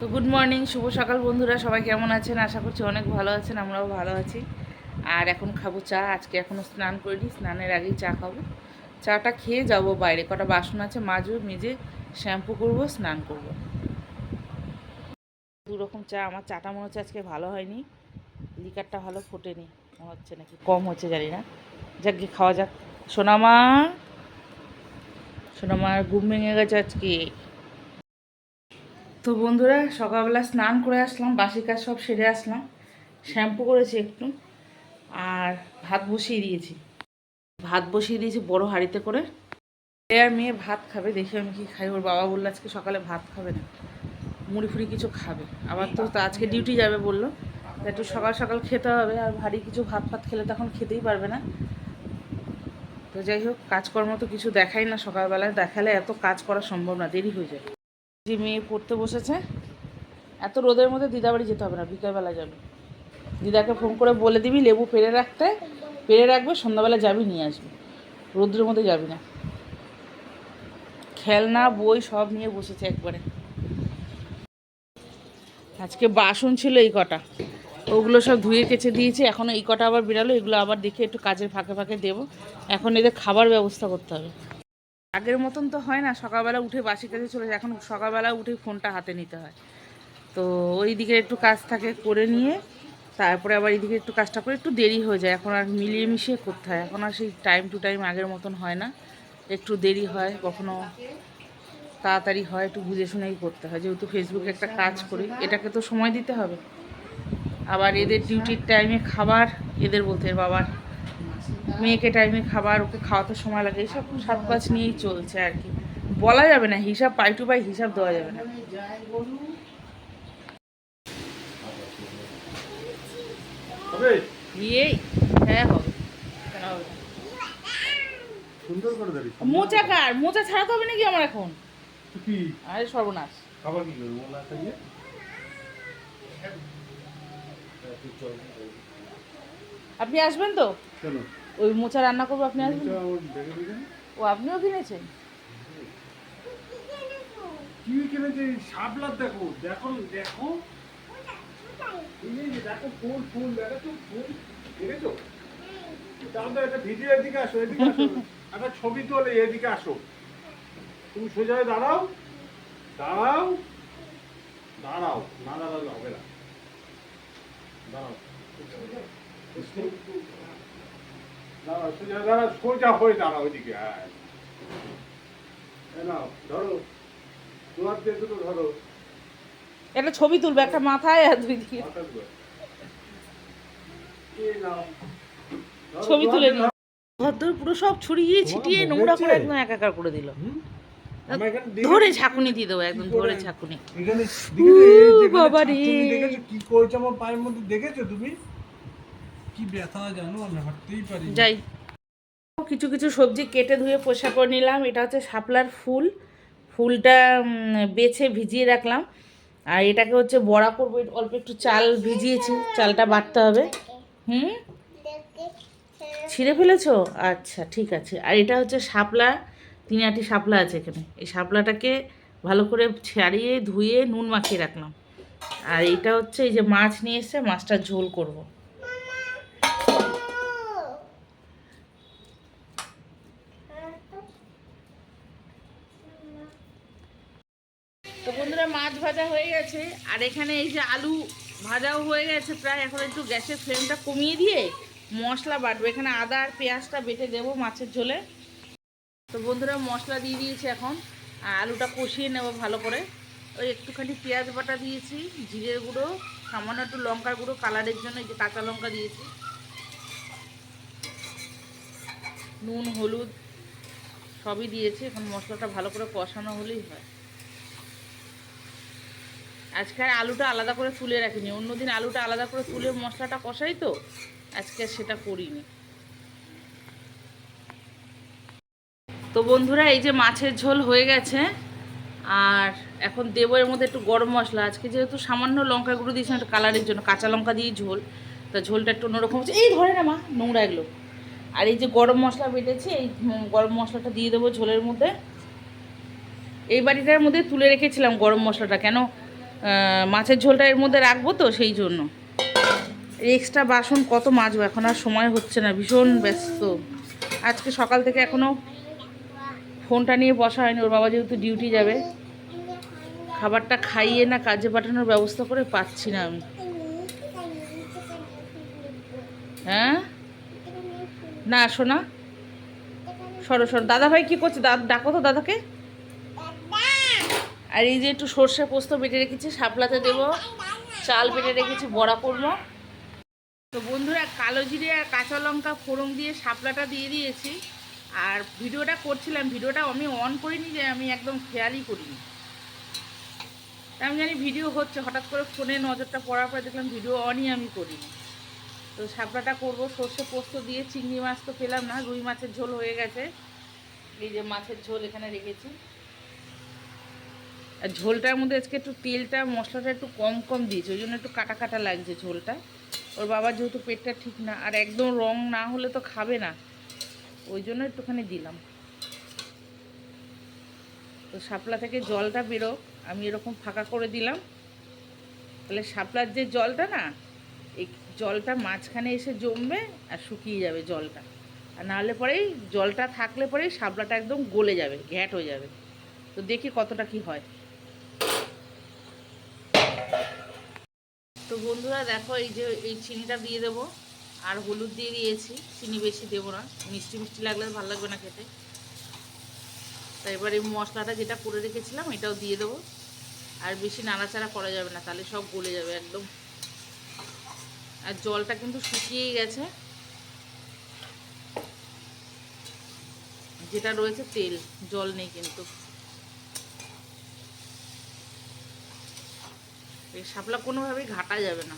তো good morning, শুভ সকাল বন্ধুরা, সবাই কেমন আছেন? আশা করছি অনেক ভালো আছেন, আমরাও ভালো আছি। আর এখন খাব চা, আজকে এখনও স্নান করিনি, স্নানের আগেই চা খাব। চাটা খেয়ে যাব বাইরে, কটা বাসন আছে মাজু মেজে, শ্যাম্পু করব, স্নান করব। দু রকম চা, আমার চাটা মনে হচ্ছে আজকে ভালো হয়নি। লিকারটা ভালো ফোটেনি, মনে হচ্ছে নাকি কম হচ্ছে জানি না। যাক খাওয়া যাক। সোনামা, সোনামার ঘুম ভেঙে গেছে আজকে। তো বন্ধুরা, সকালবেলা স্নান করে আসলাম, বাসি কাজ সব সেরে আসলাম। শ্যাম্পু করেছি একটু, আর ভাত বসিয়ে দিয়েছি। ভাত বসিয়ে দিয়েছি বড় হাঁড়িতে করে। আর মেয়ে ভাত খাবে, দেখি আমি কি খাই। ওর বাবা বলল আজকে সকালে ভাত খাবে না, মুড়ি ফুড়ি কিছু খাবে। আবার তো আজকে ডিউটি যাবে বলল। একটু সকাল সকাল খেতে হবে, আর ভারী কিছু ভাত ফাত খেলে তখন খেতেই পারবে না। তো যাই হোক, কাজকর্ম তো কিছু দেখাই না সকালবেলায়। দেখালে এত কাজ করা সম্ভব না, দেরি হয়ে যায়। যে মেয়ে পড়তে বসেছে, এত রোদের মধ্যে দিদা বাড়ি যেতে হবে না, বিকালবেলা যাবে। দিদাকে ফোন করে বলে দিবি, লেবু পেরে রাখতে পেরে রাখবে, সন্ধ্যাবেলা যাবি, নিয়ে আসবি। রোদ্রের মধ্যে যাবি না। খেলনা, বই সব নিয়ে বসেছে একবারে। আজকে বাসন ছিল এই কটা। ওগুলো সব ধুয়ে কেচে দিয়েছি, এখন এই কটা আবার বেরালো এগুলো আবার দেখে একটু কাজের ফাঁকে ফাঁকে দেবো। এখন এদের খাবার ব্যবস্থা করতে হবে। আগের মতন তো হয় না, সকালবেলা উঠে বাসি কাজে চলে যায়। এখন সকালবেলা উঠে ফোনটা হাতে নিতে হয়। তো ওই দিকে একটু কাজ থাকে করে নিয়ে, তারপরে আবার এইদিকে একটু কাজটা করে একটু দেরি হয়ে যায়। এখন আর মিলিয়ে মিশিয়ে করতে হয়। এখন আর সেই টাইম টু টাইম আগের মতন হয় না। একটু দেরি হয়, কখনো তাড়াতাড়ি হয়, একটু বুঝে শুনেই করতে হয়। যেহেতু ফেসবুকে একটা কাজ করি, এটাকে তো সময় দিতে হবে। আবার এদের ডিউটির টাইমে খাবার, এদের বলতে বাবার মেয়েকে টাইমে খাবার ওকে খাওয়াতে সময় লাগে এইসব সাত পাঁচ নিয়েই চলছে আর কি। বলা যাবে না হিসাব পাই টু পাই হিসাব দেওয়া যাবে না। হবে? হ্যাঁ হবে। কেন না? সুন্দর করে মোচা কার? মোচা ছাড়াতে হবে নাকি আমার এখন? কি? আরে সর্বনাশ। খাবার কি করব? মোলা খাইয়ে? আপনি আসবেন তো? কেন? ওই মোচা রান্না করব আপনি আসবেন? ও আপনিও কিনেছেন? কি কিনেছে? শাপলার দেখো দেখো দেখো। দেখো ফুল ফুল দেখো ফুল। দেখেছ? তাহলে একটা ভিডিও এদিকে আসো এদিকে আসো। একটা ছবি তোলে এদিকে আসো। তুমি সোজা হয়ে দাঁড়াও। দাঁড়াও। দাঁড়াও। না দাঁড়ালে হবে না। দাঁড়াও। সোজা হয়ে দাঁড়াও ওইদিকে হ্যাঁ নাও ধরো। তোমার দিয়ে দুটো ধরো। একটা ছবি তুলবে একটা মাথায় আর দুই দিকে ছবি তুলে নিই ভদ্র পুরো সব ছড়িয়ে ছিটিয়ে নোংরা করে? একদম একাকার করে দিল। ধরে ঝাঁকুনি দিয়ে দেবো একদম ধরে ঝাঁকুনি। বাবা রে। দেখেছ? কি করেছে আমার পায়ের মধ্যে? দেখেছ তুমি? কি ব্যথা জানো আমি হাঁটতেই পারি যাই। কিছু কিছু সবজি কেটে ধুয়ে পোষা করে নিলাম। এটা হচ্ছে শাপলার ফুল। ফুলটা বেছে ভিজিয়ে রাখলাম। আর এটাকে হচ্ছে বড়া করব। অল্প একটু চাল ভিজিয়েছি। চালটা বাটতে হবে। হুম? ছিঁড়ে ফেলেছো? আচ্ছা ঠিক আছে। আর এটা হচ্ছে শাপলা। তিন আটি শাপলা আছে এখানে। এই শাপলাটাকে ভালো করে ছাড়িয়ে ধুয়ে নুন মাখিয়ে রাখলাম। আর এটা হচ্ছে এই যে মাছ নিয়ে এসছে মাছটার ঝোল করব তো বন্ধুরা মাছ ভাজা হয়ে গেছে। আর এখানে এই যে আলু ভাজাও হয়ে গেছে প্রায়। এখন একটু গ্যাসের ফ্লেমটা কমিয়ে দিয়ে মশলা বাটবো। এখানে আদা আর পেঁয়াজটা বেটে দেবো মাছের ঝোলে। তো বন্ধুরা, মশলা দিয়ে দিয়েছি এখন। আর আলুটা কষিয়ে নেব ভালো করে। ওই একটুখানি পেঁয়াজ বাটা দিয়েছি, জিরের গুঁড়ো, সামান্য একটু লঙ্কার গুঁড়ো, কালারের জন্য এই যে কাঁচা লঙ্কা দিয়েছি। নুন, হলুদ সবই দিয়েছি। এখন মশলাটা ভালো করে কষানো হলেই হয়। আজকে আর আলুটা আলাদা করে তুলে রাখিনি। অন্যদিন আলুটা আলাদা করে তুলে মশলাটা কষাই তো, আজকে সেটা করিনি। তো বন্ধুরা, এই যে মাছের ঝোল হয়ে গেছে, আর এখন দেবো এর মধ্যে একটু গরম মশলা। আজকে যেহেতু সামান্য লঙ্কা গুঁড়ো দিয়েছিলাম একটা কালারের জন্য, কাঁচা লঙ্কা দিয়ে ঝোল। তা ঝোলটা একটু অন্যরকম হচ্ছে। এই ধরে না মা, নোংরা এগুলো। আর এই যে গরম মশলা বেটেছি, এই গরম মশলাটা দিয়ে দেবো ঝোলের মধ্যে। এই বাড়িটার মধ্যে তুলে রেখেছিলাম গরম মশলাটা। কেন? মাছের ঝোলটা এর মধ্যে রাখব তো সেই জন্য। এক্সট্রা বাসন, কত মাজবো, এখন আর সময় হচ্ছে না, ভীষণ ব্যস্ত। আজকে সকাল থেকে এখনও ফোনটা নিয়ে বসা হয়নি, ওর বাবা যেহেতু ডিউটি যাবে। খাবারটা খাইয়ে না কাজে পাঠানোর ব্যবস্থা করে পাচ্ছি না আমি। হ্যাঁ? না আসো না সরো সরো দাদা ভাই কী করছে? দাদা ডাকো তো দাদাকে। আর এই যে একটু সর্ষে পোস্ত বেটে রেখেছি, শাপলাতে দেবো। চাল বেটে রেখেছি, বড়া করব। তো বন্ধুরা, কালো জিরে আর কাঁচা লঙ্কা ফোড়ন দিয়ে শাপলাটা দিয়ে দিয়েছি। আর ভিডিওটা করছিলাম, ভিডিওটা আমি অন করিনি যে আমি একদম খেয়ালই করিনি। আমি জানি ভিডিও হচ্ছে, হঠাৎ করে ফোনে নজরটা পড়ার পরে দেখলাম ভিডিও অনই আমি করিনি। তো শাপলাটা করব, সর্ষে পোস্ত দিয়ে চিংড়ি মাছ তো পেলাম না, রুই মাছের ঝোল হয়ে গেছে। এই যে মাছের ঝোল এখানে রেখেছি। আর ঝোলটার মধ্যে আজকে একটু তেলটা, মশলাটা একটু কম কম দিয়েছে, ওই জন্য একটু কাটা কাটা লাগছে ঝোলটা। ওর বাবার যেহেতু পেটটা ঠিক না, আর একদম রং না হলে তো খাবে না, ওই জন্য একটুখানি দিলাম। তো শাপলা থেকে জলটা বেরো আমি এরকম ফাঁকা করে দিলাম। তাহলে শাপলার যে জলটা না, এই জলটা মাঝখানে এসে জমবে আর শুকিয়ে যাবে জলটা। আর নাহলে পরেই, জলটা থাকলে পরেই শাপলাটা একদম গলে যাবে, ঘ্যাট হয়ে যাবে। তো দেখি কতটা কি হয়। বন্ধুরা দেখো, এই যে এই চিনিটা দিয়ে দেবো। আর হলুদ দিয়ে দিয়েছি। চিনি বেশি দেবো না। মিষ্টি মিষ্টি লাগলে ভালো লাগবে না খেতে। তাই এবার এই মশলাটা যেটা করে রেখেছিলাম, এটাও দিয়ে দেবো। আর বেশি নাড়াচাড়া করা যাবে না, তাহলে সব গলে যাবে একদম। আর জলটা কিন্তু শুকিয়েই গেছে। যেটা রয়েছে তেল, জল নেই কিন্তু। এই শাপলা কোনোভাবেই ঘাটা যাবে না।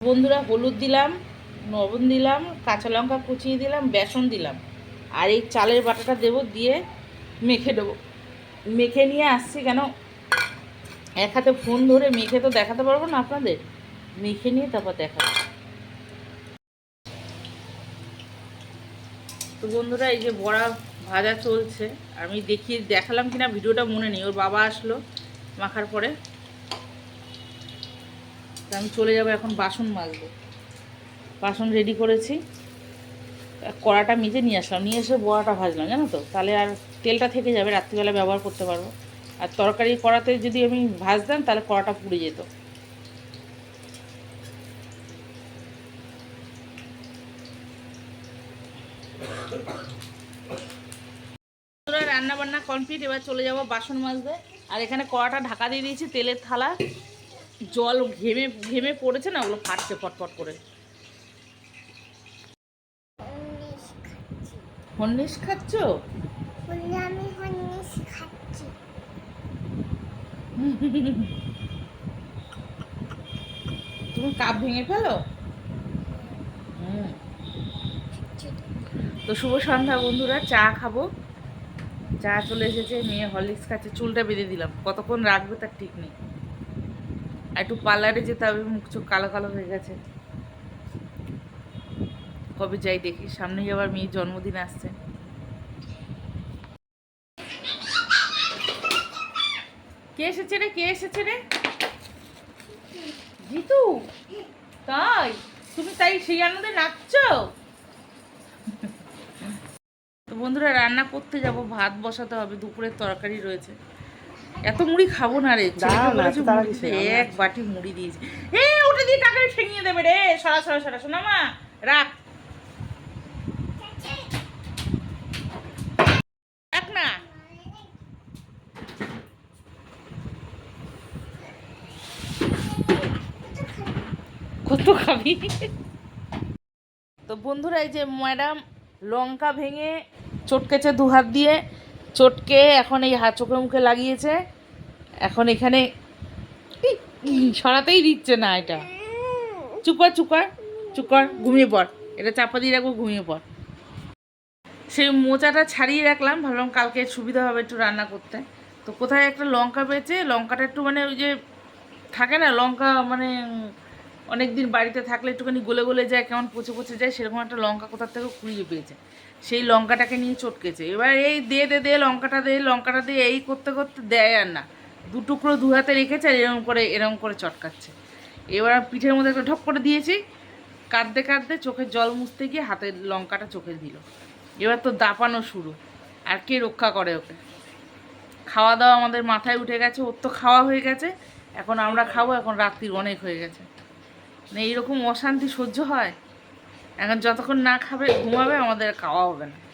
বন্ধুরা হলুদ দিলাম লবণ দিলাম, কাঁচা লঙ্কা কুচিয়ে দিলাম, বেসন দিলাম। আর এই চালের বাটাটা দেবো দিয়ে মেখে দেবো। মেখে নিয়ে আসছি কেন? এক হাতে ফোন ধরে মেখে তো দেখাতে পারব না আপনাদের? মেখে নিয়ে তারপর দেখাবো। তো বন্ধুরা, এই যে বড়া ভাজা চলছে। আমি দেখি, দেখালাম কিনা, ভিডিওটা মনে নেই। ওর বাবা আসলো মাখার পরে। আমি চলে যাব এখন বাসন মাজবো বাসন রেডি করেছি। কড়াটা মেজে নিয়ে আসলাম। নিয়ে এসে বড়াটা ভাজলাম, জানো তো? তাহলে আর তেলটা থেকে যাবে, রাত্রিবেলা ব্যবহার করতে পারব। আর তরকারি কড়াতে যদি আমি ভাজতাম তাহলে কড়াটা পুড়ে যেত। রান্না বান্না কমপ্লিট এবার চলে যাব বাসন মাজতে। আর এখানে কড়াটা ঢাকা দিয়ে দিয়েছি তেলের থালা। জল ঘেমে ঘেমে পড়েছে না ওগুলো ফাটছে ফটফট করে। হন্নিস খাচ্ছ। আমি হন্নিস খাচ্ছি। তুমি কাপ ভেঙে ফেলো। তো শুভ সন্ধ্যা বন্ধুরা, চা খাব। চা চলে এসেছে, মেয়ে হরলিক্স খাচ্ছে, চুলটা বেঁধে দিলাম। কতক্ষণ রাখবে তার ঠিক নেই। একটু পার্লারে যেতে হবে, মুখ চোখ কালো কালো হয়ে গেছে। কবে যাই দেখি, সামনেই আবার মেয়ের জন্মদিন আসছে। কে এসেছে রে? কে এসেছে রে? জিতু? তাই? তুমি তাই সেই আনন্দে নাচছো? তো বন্ধুরা রান্না করতে যাব ভাত বসাতে হবে দুপুরের তরকারি রয়েছে। এত মুড়ি খাব না রে এক বাটি মুড়ি দিয়েছে। এ উঠে দিয়ে টাকা ঠেঙিয়ে দেবে রে। সরা সরা সরা শোনা মা রাখ না কত খাবি। তো বন্ধুরা, এই যে ম্যাডাম লঙ্কা ভেঙে চটকেছে দু হাত দিয়ে চটকে এখন এই হাত চোখে মুখে লাগিয়েছে। এখন এখানে সরাতেই দিচ্ছে না এটা। চুপ কর চুপ কর ঘুমিয়ে পড়। এটা চাপা দিয়ে রাখব, ঘুমিয়ে পড়। সেই মোচাটা ছাড়িয়ে রাখলাম, ভাবলাম কালকে সুবিধা হবে একটু রান্না করতে। তো কোথায় একটা লঙ্কা পেয়েছে? লঙ্কাটা একটু মানে ওই যে থাকে না, লঙ্কা মানে অনেক দিন বাড়িতে থাকলে একটুখানি গলে গলে যায়, কেমন পচে পচে যায়, সেরকম একটা লঙ্কা কোথার থেকে কুড়িয়ে পেয়েছে। সেই লঙ্কাটাকে নিয়ে চটকেছে। এবার এই দে দে দে, লঙ্কাটা দে, লঙ্কাটা দিয়ে এই করতে করতে দেয় আর না। দু টুকরো দু হাতে রেখেছে আর এরকম করে এরকম করে চটকাচ্ছে। এবার পিঠের মধ্যে একটা ঢপ করে দিয়েছি। কাঁদতে কাঁদতে চোখের জল মুছতে গিয়ে হাতের লঙ্কাটা চোখে দিল। এবার তো দাপানো শুরু। আর কে রক্ষা করে ওকে? খাওয়া দাওয়া আমাদের মাথায় উঠে গেছে। ওর তো খাওয়া হয়ে গেছে। এখন আমরা খাব, এখন রাত্রির অনেক হয়ে গেছে। এইরকম অশান্তি সহ্য হয়। এখন যতক্ষণ না খাবে ঘুমাবে আমাদের খাওয়া হবে না।